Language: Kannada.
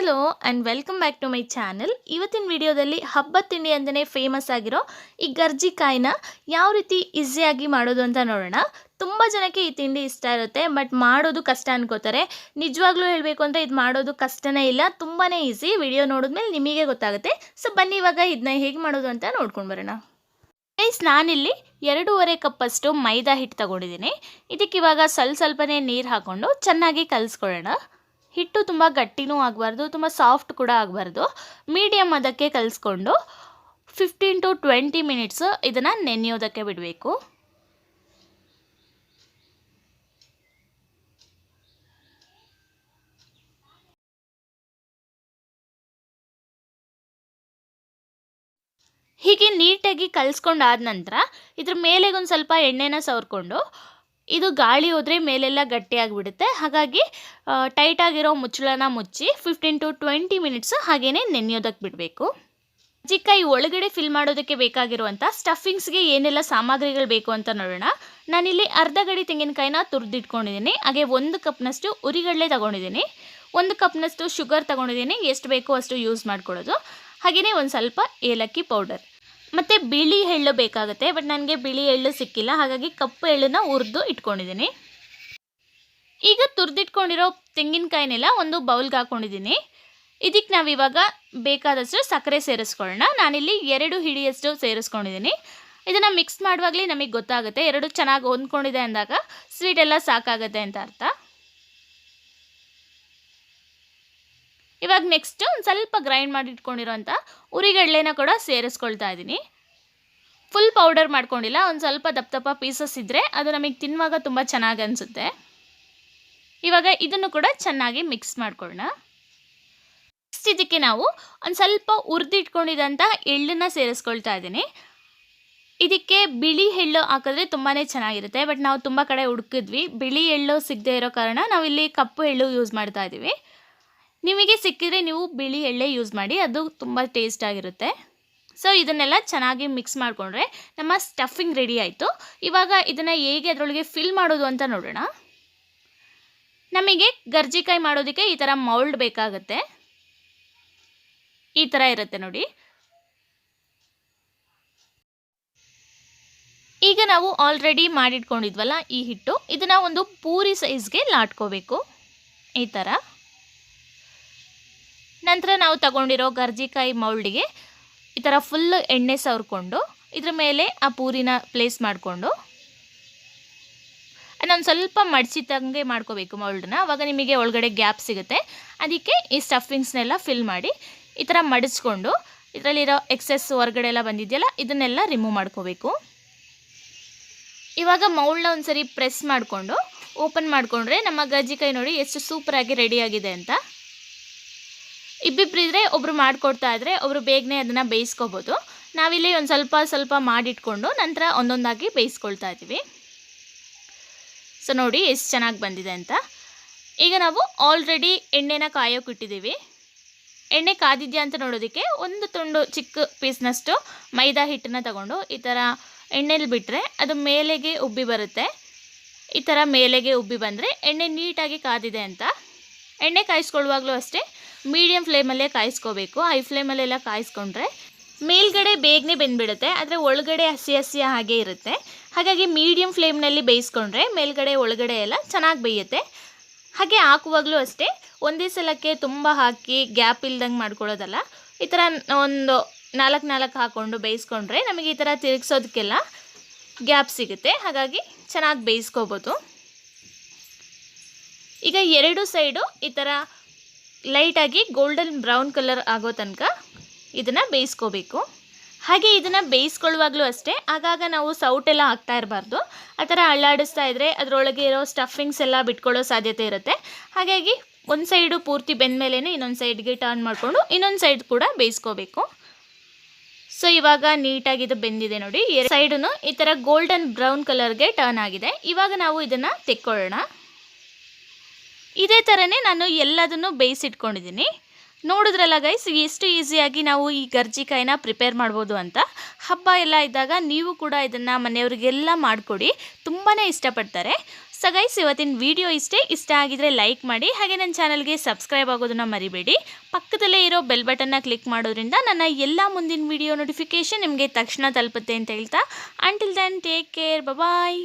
Hello and welcome back to my channel ಇವತ್ತಿನ ವಿಡಿಯೋದಲ್ಲಿ ಹಬ್ಬದ ತಿಂಡಿ ಅಂತಲೇ ಫೇಮಸ್ ಆಗಿರೋ ಈ ಗರ್ಜಿಕಾಯಿನ ಯಾವ ರೀತಿ ಈಸಿಯಾಗಿ ಮಾಡೋದು ಅಂತ ನೋಡೋಣ. ತುಂಬ ಜನಕ್ಕೆ ಈ ತಿಂಡಿ ಇಷ್ಟ ಇರುತ್ತೆ ಬಟ್ ಮಾಡೋದು ಕಷ್ಟ ಅನ್ಕೋತಾರೆ. ನಿಜವಾಗ್ಲೂ ಹೇಳಬೇಕು ಅಂದರೆ ಇದು ಮಾಡೋದು ಕಷ್ಟನೇ ಇಲ್ಲ ತುಂಬಾ ಈಸಿ ವಿಡಿಯೋ ನೋಡಿದ್ಮೇಲೆ ನಿಮಗೆ ಗೊತ್ತಾಗುತ್ತೆ. ಸೊ ಬನ್ನಿ ಇವಾಗ ಇದನ್ನ ಹೇಗೆ ಮಾಡೋದು ಅಂತ ನೋಡ್ಕೊಂಡು ಬರೋಣ. ಪ್ಲೀಸ್ ನಾನಿಲ್ಲಿ ಎರಡೂವರೆ ಕಪ್ಪಷ್ಟು ಮೈದಾ ಹಿಟ್ಟು ತಗೊಂಡಿದ್ದೀನಿ. ಇದಕ್ಕೆ ಇವಾಗ ಸ್ವಲ್ಪ ಸ್ವಲ್ಪನೇ ನೀರು ಹಾಕ್ಕೊಂಡು ಚೆನ್ನಾಗಿ ಕಲಿಸ್ಕೊಳ್ಳೋಣ. ಹಿಟ್ಟು ತುಂಬ ಗಟ್ಟಿನೂ ಆಗಬಾರ್ದು, ತುಂಬ ಸಾಫ್ಟ್ ಕೂಡ ಆಗಬಾರ್ದು. ಮೀಡಿಯಮ್ ಅದಕ್ಕೆ ಕಲಿಸ್ಕೊಂಡು ಫಿಫ್ಟೀನ್ ಟು ಟ್ವೆಂಟಿ ಮಿನಿಟ್ಸ್ ಇದನ್ನು ನೆನೆಯೋದಕ್ಕೆ ಬಿಡಬೇಕು. ಹೀಗೆ ನೀಟಾಗಿ ಕಲಿಸ್ಕೊಂಡಾದ ನಂತರ ಇದ್ರ ಮೇಲೆಗೆ ಒಂದು ಸ್ವಲ್ಪ ಎಣ್ಣೆನ ಸವರ್ಕೊಂಡು ಇದು ಗಾಳಿ ಹೋದರೆ ಮೇಲೆಲ್ಲ ಗಟ್ಟಿಯಾಗಿಬಿಡುತ್ತೆ. ಹಾಗಾಗಿ ಟೈಟಾಗಿರೋ ಮುಚ್ಚಳನ ಮುಚ್ಚಿ ಫಿಫ್ಟೀನ್ ಟು ಟ್ವೆಂಟಿ ಮಿನಿಟ್ಸ್ ಹಾಗೇ ನೆನೆಯೋದಕ್ಕೆ ಬಿಡಬೇಕು. ಚಿಕ್ಕಾಯಿ ಒಳಗಡೆ ಫಿಲ್ ಮಾಡೋದಕ್ಕೆ ಬೇಕಾಗಿರುವಂಥ ಸ್ಟಫಿಂಗ್ಸ್ಗೆ ಏನೆಲ್ಲ ಸಾಮಗ್ರಿಗಳು ಬೇಕು ಅಂತ ನೋಡೋಣ. ನಾನಿಲ್ಲಿ ಅರ್ಧ ಗಡಿ ತೆಂಗಿನಕಾಯಿನ ತುರಿದಿಟ್ಕೊಂಡಿದ್ದೀನಿ. ಹಾಗೆ ಒಂದು ಕಪ್ನಷ್ಟು ಉರಿಗಡಲೆ ತಗೊಂಡಿದ್ದೀನಿ. ಒಂದು ಕಪ್ನಷ್ಟು ಶುಗರ್ ತಗೊಂಡಿದ್ದೀನಿ. ಎಷ್ಟು ಬೇಕೋ ಅಷ್ಟು ಯೂಸ್ ಮಾಡ್ಕೊಳ್ಳೋದು. ಹಾಗೆಯೇ ಒಂದು ಸ್ವಲ್ಪ ಏಲಕ್ಕಿ ಪೌಡರ್ ಮತ್ತು ಬಿಳಿ ಎಳ್ಳು ಬೇಕಾಗುತ್ತೆ ಬಟ್ ನನಗೆ ಬಿಳಿ ಎಳ್ಳು ಸಿಕ್ಕಿಲ್ಲ, ಹಾಗಾಗಿ ಕಪ್ಪು ಎಳ್ಳನ್ನ ಹುರಿದು ಇಟ್ಕೊಂಡಿದ್ದೀನಿ. ಈಗ ತುರಿದಿಟ್ಕೊಂಡಿರೋ ತೆಂಗಿನಕಾಯಿನೆಲ್ಲ ಒಂದು ಬೌಲ್ಗೆ ಹಾಕ್ಕೊಂಡಿದ್ದೀನಿ ಇದಕ್ಕೆ ನಾವಿವಾಗ ಬೇಕಾದಷ್ಟು ಸಕ್ಕರೆ ಸೇರಿಸ್ಕೊಳ್ಳೋಣ. ನಾನಿಲ್ಲಿ ಎರಡು ಹಿಡಿಯಷ್ಟು ಸೇರಿಸ್ಕೊಂಡಿದ್ದೀನಿ. ಇದನ್ನು ಮಿಕ್ಸ್ ಮಾಡುವಾಗಲೇ ನಮಗೆ ಗೊತ್ತಾಗುತ್ತೆ, ಎರಡು ಚೆನ್ನಾಗಿ ಹೊಂದ್ಕೊಂಡಿದೆ ಅಂದಾಗ ಸ್ವೀಟ್ ಎಲ್ಲ ಸಾಕಾಗುತ್ತೆ ಅಂತ ಅರ್ಥ. ಇವಾಗ ನೆಕ್ಸ್ಟ್ ಒಂದು ಸ್ವಲ್ಪ ಗ್ರೈಂಡ್ ಮಾಡಿ ಇಟ್ಕೊಂಡಿರೋಂಥ ಉರಿಗಡ್ಲೆನ ಕೂಡ ಸೇರಿಸ್ಕೊಳ್ತಾ ಇದ್ದೀನಿ. ಫುಲ್ ಪೌಡರ್ ಮಾಡ್ಕೊಂಡಿಲ್ಲ, ಒಂದು ಸ್ವಲ್ಪ ದಪ್ಪ ದಪ್ಪ ಪೀಸಸ್ ಇದ್ದರೆ ಅದು ನಮಗೆ ತಿನ್ನುವಾಗ ತುಂಬ ಚೆನ್ನಾಗಿ ಅನಿಸುತ್ತೆ. ಇವಾಗ ಇದನ್ನು ಕೂಡ ಚೆನ್ನಾಗಿ ಮಿಕ್ಸ್ ಮಾಡ್ಕೊಳ್ಳೋಣ. ನೆಕ್ಸ್ಟ್ ಇದಕ್ಕೆ ನಾವು ಒಂದು ಸ್ವಲ್ಪ ಹುರಿದಿಟ್ಕೊಂಡಿದ್ದಂಥ ಎಳ್ಳನ್ನು ಸೇರಿಸ್ಕೊಳ್ತಾ ಇದ್ದೀನಿ. ಇದಕ್ಕೆ ಬಿಳಿ ಎಳ್ಳು ಹಾಕಿದ್ರೆ ತುಂಬಾ ಚೆನ್ನಾಗಿರುತ್ತೆ, ಬಟ್ ನಾವು ತುಂಬ ಕಡೆ ಹುಡುಕಿದ್ವಿ. ಬಿಳಿ ಎಳ್ಳು ಸಿಗದೆ ಇರೋ ಕಾರಣ ನಾವಿಲ್ಲಿ ಕಪ್ಪು ಎಳ್ಳು ಯೂಸ್ ಮಾಡ್ತಾ ಇದ್ದೀವಿ. ನಿಮಗೆ ಸಿಕ್ಕಿದರೆ ನೀವು ಬಿಳಿ ಎಳ್ಳೆ ಯೂಸ್ ಮಾಡಿ, ಅದು ತುಂಬ ಟೇಸ್ಟ್ ಆಗಿರುತ್ತೆ. ಸೊ ಇದನ್ನೆಲ್ಲ ಚೆನ್ನಾಗಿ ಮಿಕ್ಸ್ ಮಾಡಿಕೊಂಡ್ರೆ ನಮ್ಮ ಸ್ಟಫಿಂಗ್ ರೆಡಿ ಆಯಿತು. ಇವಾಗ ಇದನ್ನು ಹೇಗೆ ಅದರೊಳಗೆ ಫಿಲ್ ಮಾಡೋದು ಅಂತ ನೋಡೋಣ. ನಮಗೆ ಗರ್ಜಿಕಾಯಿ ಮಾಡೋದಕ್ಕೆ ಈ ಥರ ಮೌಲ್ಡ್ ಬೇಕಾಗುತ್ತೆ. ಈ ಥರ ಇರುತ್ತೆ ನೋಡಿ. ಈಗ ನಾವು ಆಲ್ರೆಡಿ ಮಾಡಿಟ್ಕೊಂಡಿದ್ವಲ್ಲ ಈ ಹಿಟ್ಟು, ಇದನ್ನು ಒಂದು ಪೂರಿ ಸೈಜ್ಗೆ ಲಾಟ್ಕೋಬೇಕು. ಈ ಥರ ನಂತರ ನಾವು ತಗೊಂಡಿರೋ ಗರ್ಜಿಕಾಯಿ ಮೌಲ್ಡಿಗೆ ಈ ಥರ ಫುಲ್ ಎಣ್ಣೆ ಸವರ್ಕೊಂಡು ಇದ್ರ ಮೇಲೆ ಆ ಪೂರಿನ ಪ್ಲೇಸ್ ಮಾಡಿಕೊಂಡು ಅದೊಂದು ಸ್ವಲ್ಪ ಮಡಿಸಿದಂಗೆ ಮಾಡ್ಕೋಬೇಕು ಮೌಲ್ಡನ್ನ ಅವಾಗ ನಿಮಗೆ ಒಳಗಡೆ ಗ್ಯಾಪ್ ಸಿಗುತ್ತೆ. ಅದಕ್ಕೆ ಈ ಸ್ಟಫಿಂಗ್ಸ್ನೆಲ್ಲ ಫಿಲ್ ಮಾಡಿ ಈ ಥರ ಮಡಿಸ್ಕೊಂಡು ಇದರಲ್ಲಿರೋ ಎಕ್ಸೆಸ್ ಹೊರಗಡೆ ಎಲ್ಲ ಬಂದಿದೆಯಲ್ಲ, ಇದನ್ನೆಲ್ಲ ರಿಮೂವ್ ಮಾಡ್ಕೋಬೇಕು. ಇವಾಗ ಮೌಲ್ಡ್ನ ಒಂದ್ಸರಿ ಪ್ರೆಸ್ ಮಾಡಿಕೊಂಡು ಓಪನ್ ಮಾಡಿಕೊಂಡ್ರೆ ನಮ್ಮ ಗಜ್ಜಿಕಾಯಿ ನೋಡಿ ಎಷ್ಟು ಸೂಪರಾಗಿ ರೆಡಿಯಾಗಿದೆ ಅಂತ. ಇಬ್ಬಿಬ್ಬರಿದ್ರೆ ಒಬ್ಬರು ಮಾಡಿಕೊಡ್ತಾ ಇದ್ದರೆ ಒಬ್ಬರು ಬೇಗನೆ ಅದನ್ನು ಬೇಯಿಸ್ಕೋಬೋದು. ನಾವಿಲ್ಲಿ ಒಂದು ಸ್ವಲ್ಪ ಸ್ವಲ್ಪ ಮಾಡಿಟ್ಕೊಂಡು ನಂತರ ಒಂದೊಂದಾಗಿ ಬೇಯಿಸ್ಕೊಳ್ತಾ ಇದ್ದೀವಿ. ಸೊ ನೋಡಿ ಎಷ್ಟು ಚೆನ್ನಾಗಿ ಬಂದಿದೆ ಅಂತ. ಈಗ ನಾವು ಆಲ್ರೆಡಿ ಎಣ್ಣೆನ ಕಾಯೋಕೆ ಇಟ್ಟಿದ್ದೀವಿ. ಎಣ್ಣೆ ಕಾದಿದ್ಯಾ ಅಂತ ನೋಡೋದಕ್ಕೆ ಒಂದು ತುಂಡು ಚಿಕ್ಕ ಪೀಸ್ನಷ್ಟು ಮೈದಾ ಹಿಟ್ಟನ್ನ ತಗೊಂಡು ಈ ಥರ ಎಣ್ಣೆಲಿ ಬಿಟ್ಟರೆ ಅದು ಮೇಲೆಗೆ ಉಬ್ಬಿ ಬರುತ್ತೆ. ಈ ಥರ ಮೇಲೆಗೆ ಉಬ್ಬಿ ಬಂದರೆ ಎಣ್ಣೆ ನೀಟಾಗಿ ಕಾದಿದೆ ಅಂತ. ಎಣ್ಣೆ ಕಾಯಿಸ್ಕೊಳ್ಳುವಾಗಲೂ ಅಷ್ಟೇ ಮೀಡಿಯಮ್ ಫ್ಲೇಮಲ್ಲೇ ಕಾಯಿಸ್ಕೋಬೇಕು. ಹೈ ಫ್ಲೇಮಲ್ಲೆಲ್ಲ ಕಾಯಿಸ್ಕೊಂಡ್ರೆ ಮೇಲ್ಗಡೆ ಬೇಗನೆ ಬೆಂದ್ಬಿಡುತ್ತೆ. ಆದರೆ ಒಳಗಡೆ ಹಸಿ ಹಸಿ ಹಾಗೆ ಇರುತ್ತೆ. ಹಾಗಾಗಿ ಮೀಡಿಯಮ್ ಫ್ಲೇಮ್ನಲ್ಲಿ ಬೇಯಿಸ್ಕೊಂಡ್ರೆ ಮೇಲ್ಗಡೆ ಒಳಗಡೆ ಎಲ್ಲ ಚೆನ್ನಾಗಿ ಬೇಯುತ್ತೆ. ಹಾಗೆ ಹಾಕುವಾಗಲೂ ಅಷ್ಟೇ, ಒಂದೇ ಸಲಕ್ಕೆ ತುಂಬ ಹಾಕಿ ಗ್ಯಾಪ್ ಇಲ್ದಂಗೆ ಮಾಡ್ಕೊಳ್ಳೋದಲ್ಲ. ಈ ಥರ ಒಂದು ನಾಲ್ಕು ನಾಲ್ಕು ಹಾಕ್ಕೊಂಡು ಬೇಯಿಸ್ಕೊಂಡ್ರೆ ನಮಗೆ ಈ ಥರ ತಿರುಗಿಸೋದಕ್ಕೆಲ್ಲ ಗ್ಯಾಪ್ ಸಿಗುತ್ತೆ. ಹಾಗಾಗಿ ಚೆನ್ನಾಗಿ ಬೇಯಿಸ್ಕೋಬೋದು. ಈಗ ಎರಡು ಸೈಡು ಈ ಥರ ಲೈಟಾಗಿ ಗೋಲ್ಡನ್ ಬ್ರೌನ್ ಕಲರ್ ಆಗೋ ತನಕ ಇದನ್ನು ಬೇಯಿಸ್ಕೋಬೇಕು. ಹಾಗೆ ಇದನ್ನು ಬೇಯಿಸ್ಕೊಳ್ಳುವಾಗಲೂ ಅಷ್ಟೇ, ಆಗಾಗ ನಾವು ಸೌಟೆಲ್ಲ ಹಾಕ್ತಾ ಇರಬಾರ್ದು. ಆ ಥರ ಅಳ್ಳಾಡಿಸ್ತಾ ಇದ್ದರೆ ಅದರೊಳಗೆ ಇರೋ ಸ್ಟಫಿಂಗ್ಸ್ ಎಲ್ಲ ಬಿಟ್ಕೊಳ್ಳೋ ಸಾಧ್ಯತೆ ಇರುತ್ತೆ. ಹಾಗಾಗಿ ಒಂದು ಸೈಡು ಪೂರ್ತಿ ಬೆಂದಮೇಲೆ ಇನ್ನೊಂದು ಸೈಡ್ಗೆ ಟರ್ನ್ ಮಾಡಿಕೊಂಡು ಇನ್ನೊಂದು ಸೈಡ್ ಕೂಡ ಬೇಯಿಸ್ಕೋಬೇಕು. ಸೊ ಇವಾಗ ನೀಟಾಗಿ ಇದು ಬೆಂದಿದೆ ನೋಡಿ. ಎರಡು ಸೈಡೂ ಈ ಥರ ಗೋಲ್ಡನ್ ಬ್ರೌನ್ ಕಲರ್ಗೆ ಟರ್ನ್ ಆಗಿದೆ. ಇವಾಗ ನಾವು ಇದನ್ನು ತೆಕ್ಕೊಳ್ಳೋಣ. ಇದೇ ಥರನೇ ನಾನು ಎಲ್ಲದನ್ನು ಬೇಯಿಸಿಟ್ಕೊಂಡಿದ್ದೀನಿ ನೋಡಿದ್ರಲ್ಲ ಗೈಸ್ ಎಷ್ಟು ಈಸಿಯಾಗಿ ನಾವು ಈ ಗರ್ಜಿಕಾಯಿನ ಪ್ರಿಪೇರ್ ಮಾಡ್ಬೋದು ಅಂತ. ಹಬ್ಬ ಎಲ್ಲ ಇದ್ದಾಗ ನೀವು ಕೂಡ ಇದನ್ನು ಮನೆಯವರಿಗೆಲ್ಲ ಮಾಡಿಕೊಡಿ ತುಂಬಾ ಇಷ್ಟಪಡ್ತಾರೆ. ಸೊ ಗೈಸ್ ಇವತ್ತಿನ ವಿಡಿಯೋ ಇಷ್ಟೇ. ಇಷ್ಟ ಆಗಿದರೆ ಲೈಕ್ ಮಾಡಿ, ಹಾಗೆ ನನ್ನ ಚಾನಲ್ಗೆ ಸಬ್ಸ್ಕ್ರೈಬ್ ಆಗೋದನ್ನು ಮರಿಬೇಡಿ. ಪಕ್ಕದಲ್ಲೇ ಇರೋ ಬೆಲ್ ಬಟನ್ನ ಕ್ಲಿಕ್ ಮಾಡೋದ್ರಿಂದ ನನ್ನ ಎಲ್ಲ ಮುಂದಿನ ವಿಡಿಯೋ ನೋಟಿಫಿಕೇಷನ್ ನಿಮಗೆ ತಕ್ಷಣ ತಲುಪುತ್ತೆ ಅಂತ ಹೇಳ್ತಾ. Until then take care bye